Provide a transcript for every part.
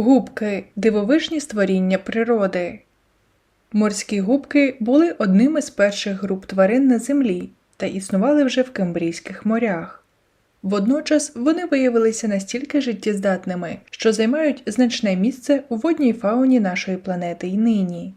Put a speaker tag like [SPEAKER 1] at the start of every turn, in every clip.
[SPEAKER 1] Губки дивовижні створіння природи. Морські губки були одними з перших груп тварин на землі та існували вже в Кембрійських морях. Водночас вони виявилися настільки життєздатними, що займають значне місце у водній фауні нашої планети й нині.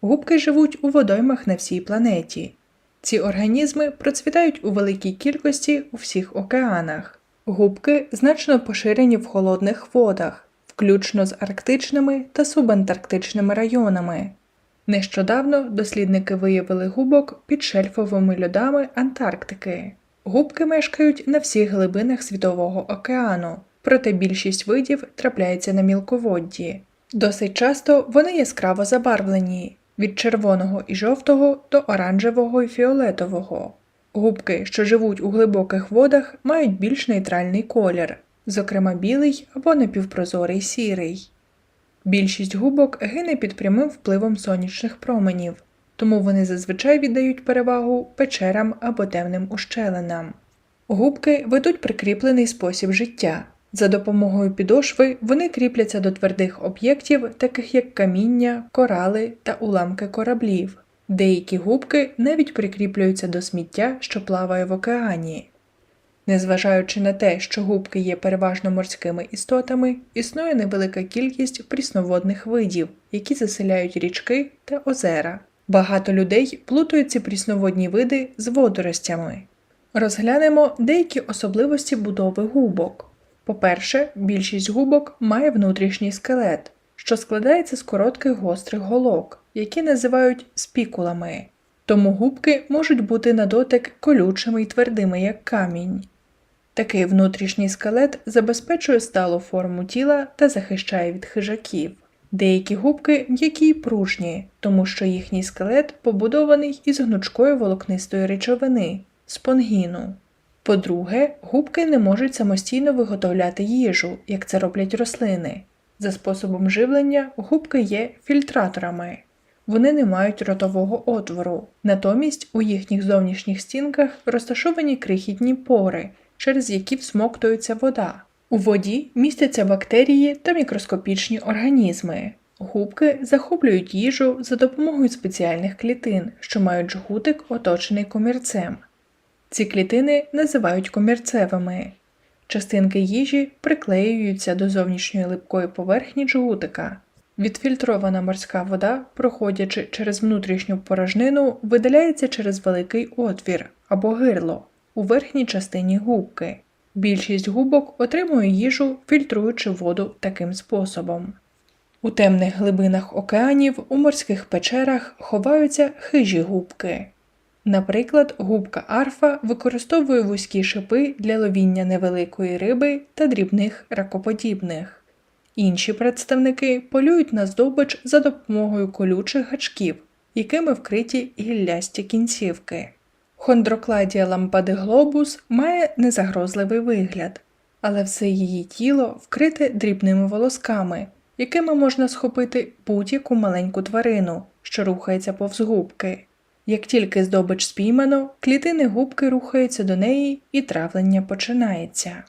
[SPEAKER 1] Губки живуть у водоймах на всій планеті. Ці організми процвітають у великій кількості у всіх океанах. Губки значно поширені в холодних водах, включно з арктичними та субантарктичними районами. Нещодавно дослідники виявили губок під шельфовими льодами Антарктики. Губки мешкають на всіх глибинах Світового океану, проте більшість видів трапляється на мілководді. Досить часто вони яскраво забарвлені від червоного і жовтого до оранжевого і фіолетового. Губки, що живуть у глибоких водах, мають більш нейтральний колір, зокрема білий або напівпрозорий сірий. Більшість губок гине під прямим впливом сонячних променів, тому вони зазвичай віддають перевагу печерам або темним ущелинам. Губки ведуть прикріплений спосіб життя. За допомогою підошви вони кріпляться до твердих об'єктів, таких як каміння, корали та уламки кораблів. Деякі губки навіть прикріплюються до сміття, що плаває в океані. Незважаючи на те, що губки є переважно морськими істотами, існує невелика кількість прісноводних видів, які заселяють річки та озера. Багато людей плутають ці прісноводні види з водоростями. Розглянемо деякі особливості будови губок. По-перше, більшість губок має внутрішній скелет, що складається з коротких гострих голок, які називають спікулами. Тому губки можуть бути на дотик колючими й твердими, як камінь. Такий внутрішній скелет забезпечує сталу форму тіла та захищає від хижаків. Деякі губки м'які й пружні, тому що їхній скелет побудований із гнучкої волокнистої речовини спонгіну. По-друге, губки не можуть самостійно виготовляти їжу, як це роблять рослини. За способом живлення губки є фільтраторами. Вони не мають ротового отвору, натомість у їхніх зовнішніх стінках розташовані крихітні пори, через які всмоктується вода. У воді містяться бактерії та мікроскопічні організми. Губки захоплюють їжу за допомогою спеціальних клітин, що мають жгутик, оточений комірцем. Ці клітини називають комірцевими. Частинки їжі приклеюються до зовнішньої липкої поверхні джгутика. Відфільтрована морська вода, проходячи через внутрішню порожнину, видаляється через великий отвір або гирло у верхній частині губки. Більшість губок отримує їжу, фільтруючи воду таким способом. У темних глибинах океанів у морських печерах ховаються хижі губки. Наприклад, губка арфа використовує вузькі шипи для ловіння невеликої риби та дрібних ракоподібних. Інші представники полюють на здобич за допомогою колючих гачків, якими вкриті гіллясті кінцівки. Хондрокладія лампадиглобус має незагрозливий вигляд, але все її тіло вкрите дрібними волосками, якими можна схопити будь-яку маленьку тварину, що рухається повз губки. Як тільки здобич спіймано, клітини губки рухаються до неї і травлення починається.